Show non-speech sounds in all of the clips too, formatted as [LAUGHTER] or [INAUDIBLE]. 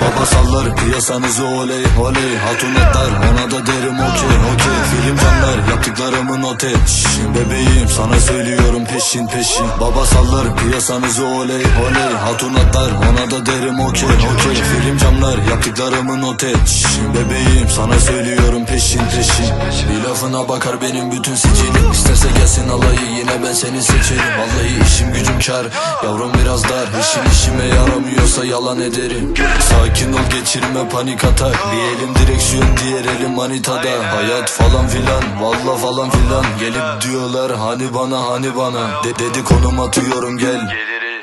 Baba sallar piyasanızı oley oley. Hatun atlar ona da derim okey okey. Film canlar yaptıklarımı not et Şşş, Bebeğim sana söylüyorum peşin peşin. Baba sallar piyasanızı oley oley. Hatun atlar ona da derim okey okey. Film camlar yaptıklarımı not et Şşş, Bebeğim sana söylüyorum peşin peşin. Bir lafına bakar benim bütün sicilim. İsterse gelsin alayı yine ben seni seçerim. Vallahi işim gücüm kar. Yavrum biraz dar İşin işime yaramıyorsa yalan ederim Sakin ol geçirme panik atak. Bir elim direksiyon diğer elim manitada. Hayat falan filan valla falan filan. Gelip diyorlar hani bana hani bana. De Dedi konum atıyorum gel.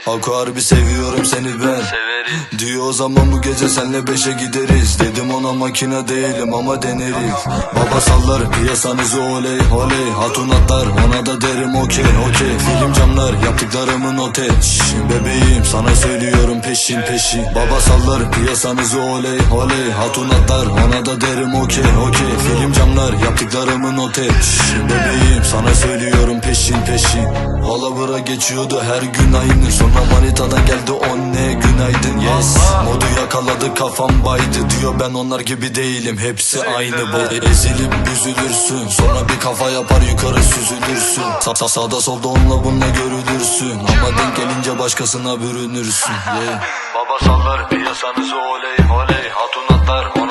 Haku harbi seviyorum seni ben [LAUGHS] Diyor o zaman bu gece senle beşe gideriz. Dedim ona makine değilim ama deneriz. Baba sallar piyasanızı oley oley. Hatun atlar ona da derim okey okey. Film camlar yaptıklarımı not et Şşş, Bebeğim sana söylüyorum peşin peşin. Baba sallar piyasanızı oley oley. Hatun atlar ona da derim okey okey. Film camlar yaptıklarımı not et Şşş, Bebeğim sana söylüyorum peşin peşin. Valla bıra geçiyordu her gün aynı. Sonra manitadan geldi on ne günaydın yes Modu yakaladı kafam baydı Diyor ben onlar gibi değilim hepsi aynı bu Ezilip büzülürsün Sonra bir kafa yapar yukarı süzülürsün. Sa sa- Sağda solda onunla bununla görülürsün. Ama denk gelince başkasına bürünürsün yeah. Baba sallar piyasanızı oley oley. Hatun atlar ona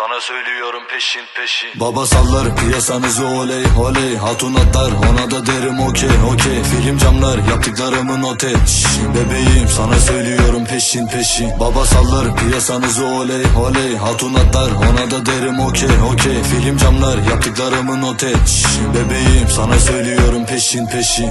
sana söylüyorum peşin peşin. Baba sallar piyasanızı oley oley Hatun atlar ona da derim okey okey. Film camlar yaptıklarımı not et Şşş, Bebeğim sana söylüyorum peşin peşin. Baba sallar piyasanızı oley oley Hatun atlar ona da derim okey okey. Film camlar yaptıklarımı not et Şşş, Bebeğim sana söylüyorum peşin peşin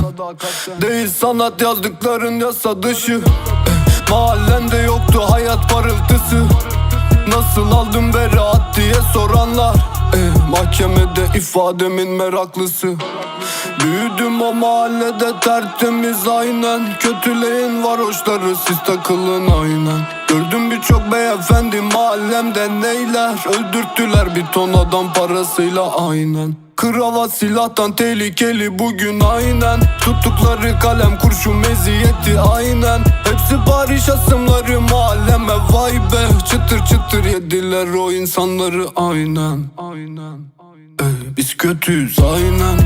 Değil sanat yazdıkların yasa dışı. Mahallende yoktu hayat parıltısı. Nasıl aldım beraat diye soranlar. Eh, Mahkemede ifademin meraklısı. Büyüdüm o mahallede tertemiz aynen. Kötüleyin varoşları siz takılın aynen. Gördüm birçok beyefendi mahallemde neyler? Öldürttüler bir ton adam parasıyla aynen Kravat silahtan tehlikeli bugün aynen. Tuttukları kalem kurşun meziyeti aynen. Hepsi Paris asımları mahalleme vay be. Çıtır çıtır yediler o insanları aynen. Aynen Ey, Biz kötüyüz aynen.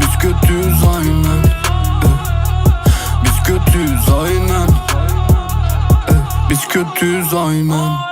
Biz kötüyüz aynen. Ey, Biz kötüyüz aynen. Ey, Biz kötüyüz aynen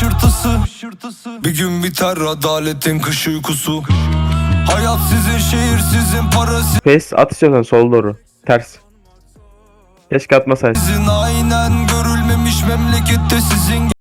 hışırtısı Bir gün biter adaletin kış uykusu Hayat sizin şehir sizin para Face at istiyorsan sola doğru. Ters. Keşke atmasaydın. sizin aynen Görülmemiş memlekette sizin